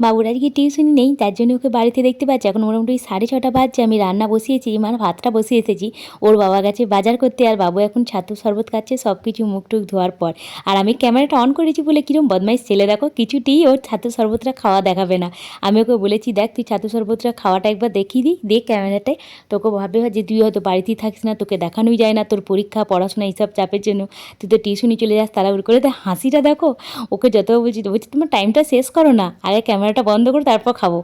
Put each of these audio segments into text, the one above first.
বাবুর আজকে টিউশনি নেই? তার জন্য ওকে বাড়িতে দেখতে পাচ্ছি। এখন মোটামুটি সাড়ে ছটা বাজছে, আমি রান্না বসিয়েছি মানে ভাতটা বসিয়ে এসেছি ওর বাবা গেছে বাজার করতে আর বাবু এখন ছাতু শরবত খাচ্ছে সব কিছু মুখ টুক ধোয়ার পর। আর আমি ক্যামেরাটা অন করেছি বলে কিরম বদমাইশ ছেলে, দেখো, কিছুতেই ওর ছাতু শরবতটা খাওয়া দেখাবে না। আমি ওকে বলেছি, দেখ, তুই ছাতু শরবতটা খাওয়াটা একবার দেখিয়ে দিই দেখ ক্যামেরাটায় তোকে ভাববে যে তুই হয়তো বাড়িতেই থাকিস না, তোকে দেখানোই যায় না তোর পরীক্ষা, পড়াশোনা, এইসব চাপের জন্য। তুই তো টিউশনি চলে যাস, তাড়াহুড়ো করে। তো হাসিটা দেখো, ওকে যত বলছি বলছি, তোমার টাইমটা শেষ করো না। আগে ক্যামেরাটা বন্ধ করে তারপর খাব।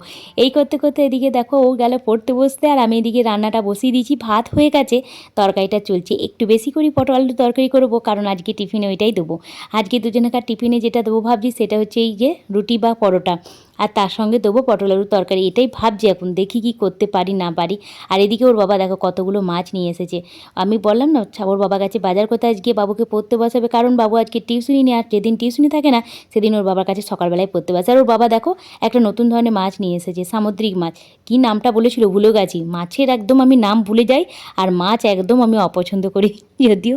এই করতে করতে এদিকে দেখো ও গেল পড়তে বসতে আর আমি এদিকে রান্নাটা বসিয়ে দিয়েছি। ভাত হয়ে গেছে, তরকারিটা চলছে। একটু বেশি করে পটল আলু তরকারি করব, কারণ আজকে টিফিনে ওইটাই দেবো। আজকে দুজনকার টিফিনে যেটা দেবো ভাবছি সেটা হচ্ছে এই যে রুটি বা পরোটা। আর তার সঙ্গে দেবো পটল আলুর তরকারি। এটাই ভাবছি এখন, দেখি কি করতে পারি না পারি। আর এদিকে ওর বাবা দেখো কতগুলো মাছ নিয়ে এসেছে। আমি বললাম না ওর বাবা কাছে বাজার করতে, আজকে বাবুকে পড়তে বসাবে। কারণ বাবু আজকে টিউশনি নিয়ে আর যেদিন টিউশনি থাকে না, সেদিন ওর বাবার কাছে সকালবেলায় পড়তে বসে। আর ওর বাবা দেখো একটা নতুন ধরনের মাছ নিয়ে এসেছে, সামুদ্রিক মাছ। কী নামটা বলেছিল ভুলে গেছি। মাছের একদম আমি নাম ভুলে যাই, আর মাছ একদম আমি অপছন্দ করি। যদিও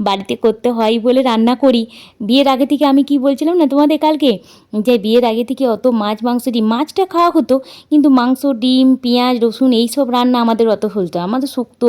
বাড়িতে করতে হয় বলে রান্না করি। বিয়ের আগে থেকে আমি কি বলছিলাম না তোমাদের কালকে? যে বিয়ের আগে থেকে অত মাছ মাংস ডিম মাছটা খাওয়া হতো, কিন্তু মাংস, ডিম, পেঁয়াজ, রসুন এই সব রান্না আমাদের অত হতো আমাদের শুক্তো,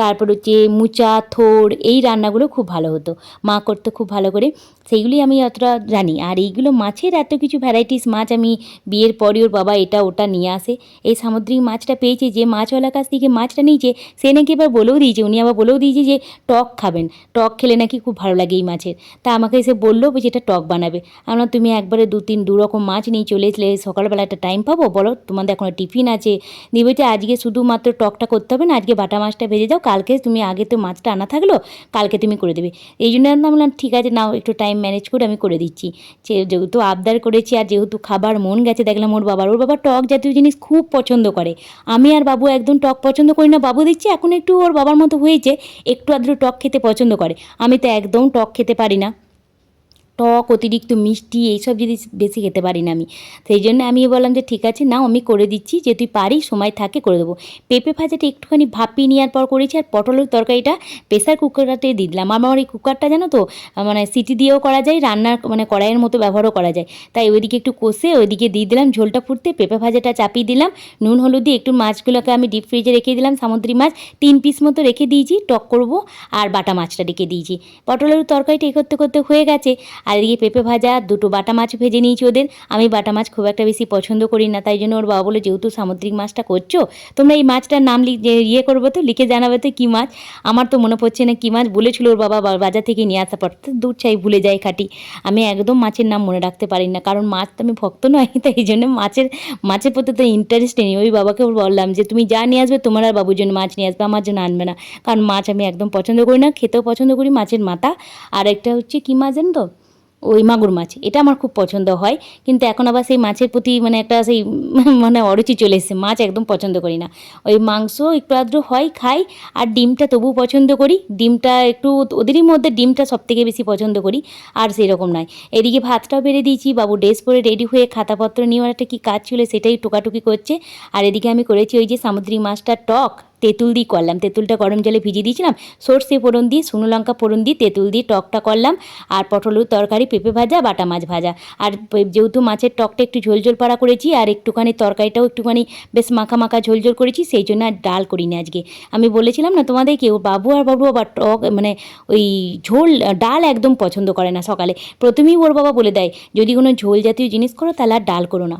তারপর হচ্ছে মুচা থোড় এই রান্নাগুলো খুব ভালো হতো। মা করতে খুব ভালো করে। সেইগুলি আমি অতটা জানি। আর এইগুলো মাছের এত কিছু ভ্যারাইটিস মাছ আমি বিয়ের পরে ওর বাবা এটা ওটা নিয়ে আসে। এই সামুদ্রিক মাছটা পেয়েছে যে মাছওয়ালার কাছ থেকে মাছটা নিয়েছে, সে নাকি এবার বলেও দিয়েছে, উনি আবার বলেও দিয়েছে যে টক খাবেন। টক খেলে নাকি খুব ভালো লাগে এই মাছের। তা আমাকে এসে বলল যে এটা টক বানাবে। আমরা তুমি একবারে দু তিন দু রকম মাছ নিয়ে চলে এসলে সকালবেলা একটা টাইম পাবো? বলো, তোমাদের এখন টিফিন আছে। দিয়ে বলছে আজকে শুধুমাত্র টকটা করতে হবে না, আজকে বাটা মাছটা ভেজে দাও। কালকে তুমি আগে তো মাছটা আনা থাকল, কালকে তুমি করে দেবে। এই জন্য আমি বললাম, ঠিক আছে, নাও একটু টাইম ম্যানেজ করে আমি করে দিচ্ছি। যেহেতু আবদার করেছি আর যেহেতু খাবার মন গেছে, দেখলাম ওর বাবার, ওর বাবা টক জাতীয় জিনিস খুব পছন্দ করে। আমি আর বাবু একদম টক পছন্দ করি না, বাবু দিচ্ছি, এখন একটু ওর বাবার মতো হয়েছে, একটু আদ্র টক খেতে পছন্দ করে। আমি তো একদম টক খেতে পারি না। টক, অতিরিক্ত মিষ্টি এইসব জিনিস বেশি খেতে পারি না আমি। সেই জন্য আমি বললাম যে ঠিক আছে, নাও আমি করে দিচ্ছি, যে তুই পারিস, সময় থাকে করে দেবো। পেঁপে ভাজাটা একটুখানি ভাপিয়ে নেওয়ার পর করেছি আর পটলের তরকারিটা প্রেসার কুকারটাতে দিয়ে দিলাম। আমার এই কুকারটা জানো তো মানে সিটি দিয়েও করা যায়, রান্নার মানে কড়াইয়ের মতো ব্যবহারও করা যায়। তাই ওইদিকে একটু কষে ওইদিকে দিয়ে দিলাম, ঝোলটা ফুটতে পেঁপে ভাজাটা চাপিয়ে দিলাম। নুন, হলুদ দিয়ে একটু মাছগুলোকে আমি ডিপ ফ্রিজে রেখে দিলাম, সামুদ্রিক মাছ। তিন পিস মতো রেখে দিয়েছি, টক করব, আর বাটা মাছটা রেখে দিয়েছি। পটলের তরকারিটা এ করতে করতে হয়ে গেছে। আর এদিকে পেঁপে ভাজা, দুটো বাটা মাছ ভেজে নিয়েছি ওদের। আমি বাটা মাছ খুব একটা বেশি পছন্দ করি না, তাই জন্য ওর বাবা বলে, যেহেতু সামুদ্রিক মাছটা করছ, তোমরা এই মাছটার নাম ইয়ে করব তো, লিখে জানাবে তো কী মাছ? আমার তো মনে পড়ছে না কী মাছ বলেছিল ওর বাবা বাজার থেকে নিয়ে আসার পর। তো দূর চাই ভুলে যাই খাটি। আমি একদম মাছের নাম মনে রাখতে পারি না, কারণ মাছ তো আমি ভক্ত নয়, তাই এই জন্য মাছের মাছের প্রতি তো ইন্টারেস্ট নেই। ওই বাবাকে বললাম যে, তুমি যা নিয়ে আসবে, তোমার আর বাবুর জন্য মাছ নিয়ে আসবে, আমার জন্য আনবে না। কারণ মাছ আমি একদম পছন্দ করি না, খেতেও পছন্দ করি মাছের মাথা। আর একটা হচ্ছে কী মাছ জানো তো? ওই মাগুর মাছ। এটা আমার খুব পছন্দ হয়। কিন্তু এখন আবার সেই মাছের প্রতি মানে একটা সেই মানে অরুচি চলে এসেছে। মাছ একদম পছন্দ করি না। ওই মাংস একটু আদ্র হয়, খাই আর ডিমটা তবু পছন্দ করি। ডিমটা একটু ওদেরই মধ্যে ডিমটা সব থেকে বেশি পছন্দ করি। আর সেই রকম নয়। এদিকে ভাতটাও বেড়ে দিয়েছি। বাবু ড্রেস পরে রেডি হয়ে খাতাপত্র নিয়ে একটা কী কাজ ছিল সেটাই টোকাটুকি করছে। আর এদিকে আমি করেছি ওই যে সামুদ্রিক মাছটা টক। তেঁতুল দিয়ে করলাম। তেঁতুলটা গরম জলে ভিজিয়ে দিয়েছিলাম। সর্ষে ফোড়ন দিয়ে, শুকনো লঙ্কা ফোড়ন দিয়ে, তেঁতুল দিয়ে টকটা করলাম। আর পটলের তরকারি, পেঁপে ভাজা, বাটা মাছ ভাজা। আর যেহেতু মাছের টকটা একটু ঝোল ঝোল পাড়া করেছি, আর একটুখানি তরকারিটাও একটুখানি বেশ মাখা মাখা ঝোল ঝোল করেছি, সেই জন্য আর ডাল করিনি আজকে। আমি বলেছিলাম না তোমাদেরকে ও বাবু আর বাবু আবার টক মানে ওই ঝোল, ডাল একদম পছন্দ করে না সকালে। প্রথমেই ওর বাবা বলে দেয়, যদি কোনো ঝোল জাতীয় জিনিস করো, তাহলে আর ডাল করো না।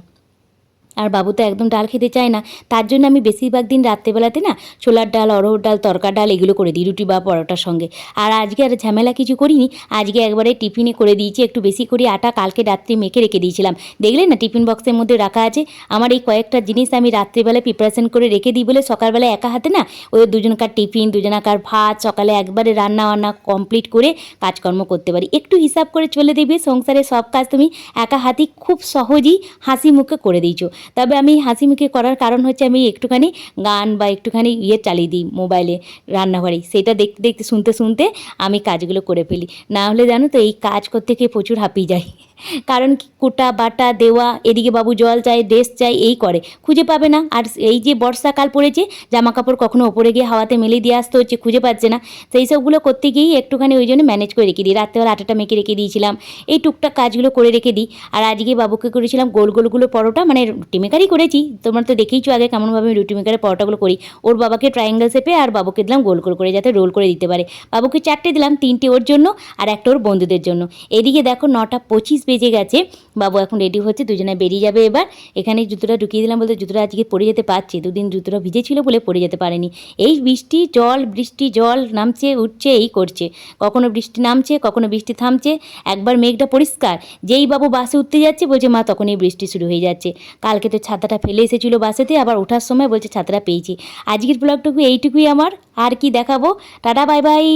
আর বাবু তো একদম ডাল খেতে চায় না। তার জন্য আমি বেশিরভাগ দিন রাত্রেবেলাতে না ছোলার ডাল অরহর ডাল তরকার ডাল এগুলো করে দিই, রুটি বা পরোটার সঙ্গে। আর আজকে আর ঝামেলা কিছু করিনি, আজকে একবারে টিফিনে করে দিয়েছি, একটু বেশি করে আটা কালকে রাত্রে মেখে রেখে দিয়েছিলাম। দেখলে না টিফিন বক্সের মধ্যে রাখা আছে, আমার এই কয়েকটা জিনিস আমি রাত্রিবেলা প্রিপারেশন করে রেখে দিই বলে সকালবেলা একা হাতে না ওদের দুজনকার টিফিন, দুজনাকার ভাত, সকালে একবারে রান্না বান্না কমপ্লিট করে কাজকর্ম করতে পারি। একটু হিসাব করে চলে দেখবে, সংসারে সব কাজ তুমি একা হাতেই খুব সহজেই হাসি মুখে করে দিয়েছ। তবে আমি হাসি মুখে করার কারণ হচ্ছে আমি একটুখানি গান বা একটুখানি ইয়ে চালিয়ে দিই মোবাইলে, রান্নাঘরে। সেটা দেখতে দেখতে, শুনতে শুনতে আমি কাজগুলো করে ফেলি। না হলে জানো তো এই কাজ করতে গিয়ে প্রচুর হাঁপিয়ে যাই। কারণ কি, কোটা, বাটা, দেওয়া, এদিকে বাবু জল চাই ড্রেস চাই, এই করে। খুঁজে পাবে না। আর এই যে বর্ষাকাল পড়েছে জামা কাপড় কখনো ওপরে গিয়ে হাওয়াতে মেলে দিয়ে আসতে হচ্ছে, খুঁজে পাচ্ছে না। সেই সবগুলো করতে গিয়েই একটুখানি ওই জন্য ম্যানেজ করে রেখে দিই। রাত্রেবেলা আটাটা মেখে রেখে দিয়েছিলাম। এই টুকটাক কাজগুলো করে রেখে দিই। আর আজকে বাবুকে করেছিলাম গোল গোলগুলো পরোটা। মানে রুটি মেকারই করেছি। তোমরা তো দেখেইছো আগে কেমনভাবে আমি রুটি মেকারের পরোটাগুলো করি। ওর বাবাকে ট্রায়াঙ্গেল শেপে আর বাবুকে দিলাম গোল গোল করে যাতে রোল করে দিতে পারে। বাবুকে চারটে দিলাম, তিনটে ওর জন্য আর একটা ওর বন্ধুদের জন্য। এদিকে দেখো নটা পঁচিশ বেজে গেছে। বাবু এখন রেডি হচ্ছে, দুজনে বেরিয়ে যাবে এবার। এখানে জুতোটা ঢুকিয়ে দিলাম বলতে জুতোটা আজকে পরে যেতে পারছি। দুদিন জুতোটা ভিজেছিল বলে পরে যেতে পারেনি। এই বৃষ্টি, জল বৃষ্টি, জল নামছে, উঠছে, এই করছে। কখনো বৃষ্টি নামছে, কখনো বৃষ্টি থামছে। একবার মেঘটা পরিষ্কার। যেই বাবু বাসে উঠতে যাচ্ছে বলছে, মা, তখনই বৃষ্টি শুরু হয়ে যাচ্ছে। কালকে তো ছাতাটা ফেলে এসেছিল বাসেতে, আবার ওঠার সময় বলছে ছাতাটা পেয়েছি। আজকের ব্লগটুকু এইটুকুই আমার, আর কি দেখাবো? Tata, bye bye.